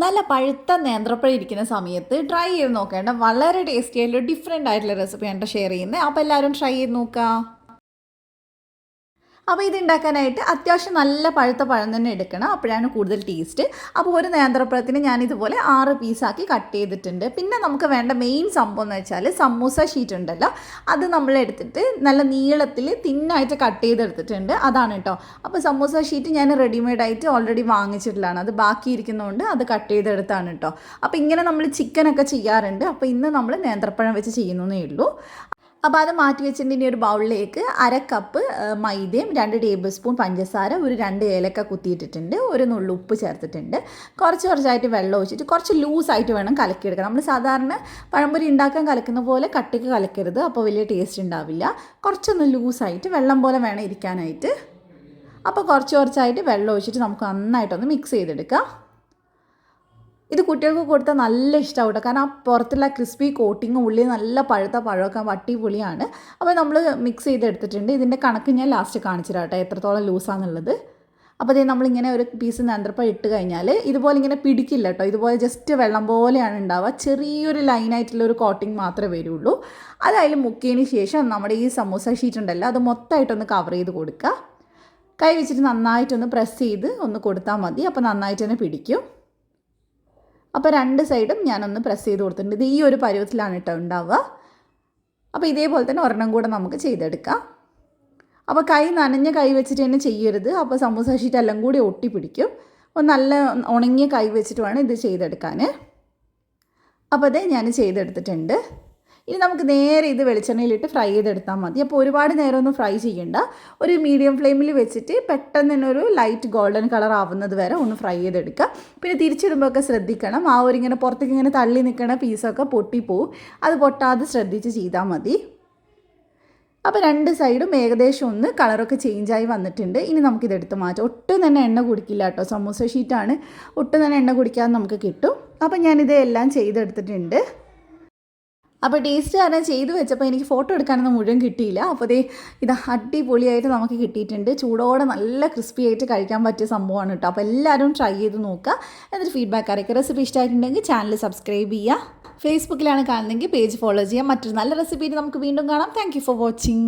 നല്ല പഴുത്ത നേന്ത്രപ്പഴം ഇരിക്കുന്ന സമയത്ത് ട്രൈ ചെയ്ത് നോക്കേണ്ട വളരെ ടേസ്റ്റി ആയിട്ടുള്ള ഡിഫറെന്റ് ആയിട്ടുള്ള റെസിപ്പിയാണ് ഷെയർ ചെയ്യുന്നത് അപ്പോൾ എല്ലാവരും ട്രൈ ചെയ്ത് നോക്കുക അപ്പോൾ ഇത് ഉണ്ടാക്കാനായിട്ട് അത്യാവശ്യം നല്ല പഴുത്ത പഴം തന്നെ എടുക്കണം. അപ്പോഴാണ് കൂടുതൽ ടേസ്റ്റ് അപ്പോൾ ഒരു നേന്ത്രപ്പഴത്തിന് ഞാൻ ഇതുപോലെ ആറ് പീസാക്കി കട്ട് ചെയ്തിട്ടുണ്ട്. പിന്നെ നമുക്ക് വേണ്ട മെയിൻ സംഭവം എന്ന് വെച്ചാൽ സമൂസ ഷീറ്റ് ഉണ്ടല്ലോ. അത് നമ്മൾ എടുത്തിട്ട് നല്ല നീളത്തിൽ തിന്നായിട്ട് കട്ട് ചെയ്തെടുത്തിട്ടുണ്ട്. അതാണ് കേട്ടോ അപ്പോൾ സമൂസ ഷീറ്റ് ഞാൻ റെഡിമെയ്ഡ് ആയിട്ട് ഓൾറെഡി വാങ്ങിച്ചിട്ടുള്ളതാണ്. അത് ബാക്കി ഇരിക്കുന്നതുകൊണ്ട് അത് കട്ട് ചെയ്തെടുത്താണ് കേട്ടോ അപ്പോൾ ഇങ്ങനെ നമ്മൾ ചിക്കനൊക്കെ ചെയ്യാറുണ്ട്. അപ്പോൾ ഇന്ന് നമ്മൾ നേന്ത്രപ്പഴം വെച്ച് ചെയ്യുന്നതേ ഉള്ളൂ. അപ്പോൾ അത് മാറ്റി വെച്ചിട്ട് ഇനി ഒരു ബൗളിലേക്ക് അര കപ്പ് മൈദയും രണ്ട് ടേബിൾ സ്പൂൺ പഞ്ചസാര ഒരു രണ്ട് ഏലക്ക കുത്തിയിട്ടിട്ടുണ്ട് ഒരു നുള്ളു ഉപ്പ് ചേർത്തിട്ടുണ്ട്. കുറച്ച് കുറച്ചായിട്ട് വെള്ളം ഒഴിച്ചിട്ട് കുറച്ച് ലൂസായിട്ട് വേണം കലക്കിയെടുക്കാൻ. നമ്മൾ സാധാരണ പഴംപൊരി ഉണ്ടാക്കാൻ കലക്കുന്ന പോലെ കട്ടിക്ക് കലക്കരുത് അപ്പോൾ വലിയ ടേസ്റ്റ് ഉണ്ടാവില്ല. കുറച്ചൊന്ന് ലൂസായിട്ട് വെള്ളം പോലെ വേണം ഇരിക്കാനായിട്ട്. അപ്പോൾ കുറച്ച് കുറച്ചായിട്ട് വെള്ളം ഒഴിച്ചിട്ട് നമുക്ക് നന്നായിട്ടൊന്ന് മിക്സ് ചെയ്തെടുക്കാം. ഇത് കുട്ടികൾക്ക് കൊടുത്താൽ നല്ല ഇഷ്ടമാവും കേട്ടോ. കാരണം ആ പുറത്തുള്ള ക്രിസ്പി കോട്ടിങ്ങും ഉള്ളിൽ നല്ല പഴുത്ത പഴമൊക്കെ വട്ടിപൊളിയാണ്. അപ്പോൾ നമ്മൾ മിക്സ് ചെയ്തെടുത്തിട്ടുണ്ട്. ഇതിന്റെ കണക്ക് ഞാൻ ലാസ്റ്റ് കാണിച്ചു കേട്ടോ എത്രത്തോളം ലൂസാന്നുള്ളത് അപ്പോൾ അതേ നമ്മളിങ്ങനെ ഒരു പീസ് നേന്ത്രപ്പഴം ഇട്ട് കഴിഞ്ഞാൽ ഇതുപോലെ ഇങ്ങനെ പിടിക്കില്ല കേട്ടോ. ഇതുപോലെ ജസ്റ്റ് വെള്ളം പോലെയാണ് ഉണ്ടാവുക. ചെറിയൊരു ലൈനായിട്ടുള്ള ഒരു കോട്ടിങ് മാത്രമേ വരുള്ളൂ. അതായത് മുക്കിയതിന് ശേഷം നമ്മുടെ ഈ സമൂസ ഷീറ്റ് ഉണ്ടല്ലോ അത് മൊത്തമായിട്ടൊന്ന് കവർ ചെയ്ത് കൊടുക്കുക. കൈ വെച്ചിട്ട് നന്നായിട്ടൊന്ന് പ്രസ് ചെയ്ത് ഒന്ന് കൊടുത്താൽ മതി. അപ്പോൾ നന്നായിട്ട് തന്നെ പിടിക്കും. അപ്പോൾ രണ്ട് സൈഡും ഞാനൊന്ന് പ്രസ് ചെയ്ത് കൊടുത്തിട്ടുണ്ട്. ഇത് ഈ ഒരു പരുവത്തിലാണ് കേട്ടോ ഉണ്ടാവുക. അപ്പോൾ ഇതേപോലെ തന്നെ ഒരെണ്ണം കൂടെ നമുക്ക് ചെയ്തെടുക്കാം. അപ്പോൾ കൈ നനഞ്ഞ കൈ വെച്ചിട്ട് തന്നെ ചെയ്യരുത്. അപ്പോൾ സമൂസ ഷീറ്റ് എല്ലാം കൂടി ഒട്ടിപ്പിടിക്കും അപ്പോൾ നല്ല ഉണങ്ങിയ കൈ വെച്ചിട്ട് വേണം ഇത് ചെയ്തെടുക്കാൻ അപ്പോൾ അതേ ഞാൻ ചെയ്തെടുത്തിട്ടുണ്ട്. ഇനി നമുക്ക് നേരെ ഇത് വെളിച്ചെണ്ണയിലിട്ട് ഫ്രൈ ചെയ്തെടുത്താൽ മതി. അപ്പോൾ ഒരുപാട് നേരം ഒന്നും ഫ്രൈ ചെയ്യണ്ട. ഒരു മീഡിയം ഫ്ലെയിമിൽ വെച്ചിട്ട് പെട്ടെന്ന് തന്നെ ഒരു ലൈറ്റ് ഗോൾഡൻ കളർ ആവുന്നത് വരെ ഒന്ന് ഫ്രൈ ചെയ്തെടുക്കുക. പിന്നെ തിരിച്ചിടുമ്പോഴൊക്കെ ശ്രദ്ധിക്കണം. ആ ഒരു ഇങ്ങനെ പുറത്തേക്ക് ഇങ്ങനെ തള്ളി നിൽക്കുന്ന പീസൊക്കെ പൊട്ടിപ്പോവും. അത് പൊട്ടാതെ ശ്രദ്ധിച്ച് ചെയ്താൽ മതി. അപ്പോൾ രണ്ട് സൈഡും ഏകദേശം ഒന്ന് കളറൊക്കെ ചേഞ്ചായി വന്നിട്ടുണ്ട്. ഇനി നമുക്കിത് എടുത്ത് മാറ്റാം. ഒട്ടും തന്നെ എണ്ണ കുടിക്കില്ല കേട്ടോ. സമൂസ ഷീറ്റാണ്. ഒട്ടും തന്നെ എണ്ണ കുടിക്കാതെ നമുക്ക് കിട്ടും. അപ്പോൾ ഞാനിത് എല്ലാം ചെയ്തെടുത്തിട്ടുണ്ട്. അപ്പോൾ ടേസ്റ്റ് കാരണം ചെയ്തു വെച്ചപ്പോൾ എനിക്ക് ഫോട്ടോ എടുക്കാനൊന്നും മുഴുവൻ കിട്ടിയില്ല. അപ്പോൾ ദേ ഇത് അടിപൊളിയായിട്ട് നമുക്ക് കിട്ടിയിട്ടുണ്ട്. ചൂടോടെ നല്ല ക്രിസ്പി ആയിട്ട് കഴിക്കാൻ പറ്റിയ സംഭവമാണ് കേട്ടോ അപ്പോൾ എല്ലാവരും ട്രൈ ചെയ്ത് നോക്കുക. എന്നിട്ട് ഫീഡ്ബാക്ക് അറിയിക്കുക. റെസിപ്പി ഇഷ്ടമായിട്ടുണ്ടെങ്കിൽ ചാനൽ സബ്സ്ക്രൈബ് ചെയ്യുക. ഫേസ്ബുക്കിലാണ് കാണുന്നതെങ്കിൽ പേജ് ഫോളോ ചെയ്യാം മറ്റൊരു നല്ല റെസിപ്പിയിൽ നമുക്ക് വീണ്ടും കാണാം. Thank for watching